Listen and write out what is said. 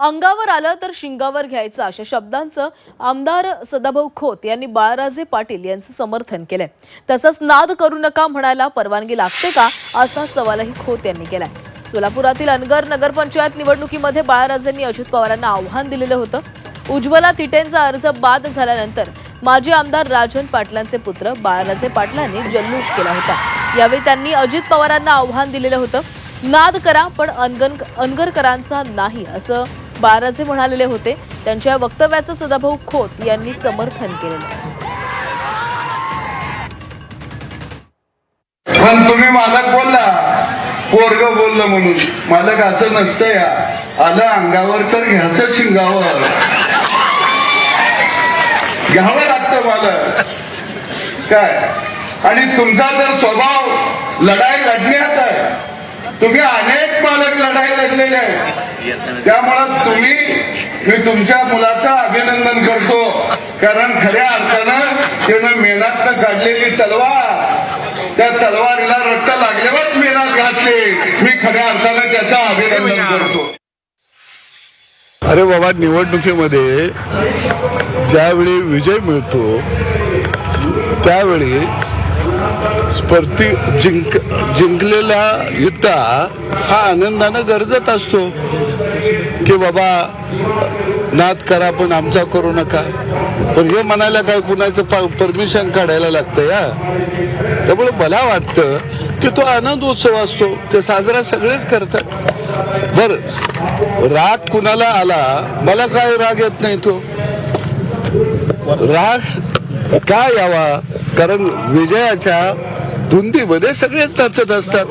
अंगावर आलं तर शिंगावर घ्यायचं अशा शब्दांचं आमदार सदाभाऊ खोत यांनी बाळराजे पाटील यांचं समर्थन केलंय. तसंच नाद करू नका म्हणायला परवानगी लागते का असा सवालही खोत यांनी केलाय. सोलापुरातील अनगर नगरपंचायत निवडणुकीमध्ये बाळराजेंनी अजित पवारांना आव्हान दिलेलं होतं. उज्ज्वला तिटेंचा अर्ज बाद झाल्यानंतर माजी आमदार राजन पाटलांचे पुत्र बाळराजे पाटलांनी जल्लोष केला होता. यावेळी त्यांनी अजित पवारांना आव्हान दिलेलं होतं. नाद करा पण अनगन अनगरकरांचा नाही असं बाराजे म्हणालेले होते त्यांच्या या वक्तव्याचं सदाभाऊ खोत यांनी समर्थन केलेलं आहे. पण तुम्ही मालक बोलला. पोरग बोललं म्हणून. मालक असं नसतं या. आलं अंगावर तर घ्यायचं शिंगावर. घ्यावं लागतं मालक. काय? आणि तुमचा जर स्वभाव लढाई लढण्यात आहे तुम्ही अनेक पालक लढाई लढलेले आहेत त्यामुळं तुम्ही मी तुमच्या मुलाचं अभिनंदन करतो. कारण खऱ्या अर्थानं त्यानं मेहनत काढलेली तलवार. त्या तलवारीला रक्त लागल्यावर मेहनत घातली. मी खऱ्या अर्थानं त्याचं अभिनंदन करतो. अरे बाबा निवडणुकीमध्ये ज्यावेळी विजय मिळतो त्यावेळी स्पर्धी जिंक जिंकलेला युद्धा हा आनंदानं गरजत असतो. की बाबा नाद करा पण आमचा करू नका. पण हे म्हणायला काय कुणाचं परमिशन काढायला लागतं या? त्यामुळे मला वाटतं की तो आनंद उत्सव असतो. ते साजरा सगळेच करतात. बर राग कुणाला आला? मला काय राग येत नाही तो. राग का यावा? कारण विजयाच्या धुंदीमध्ये सगळेच नाचत असतात.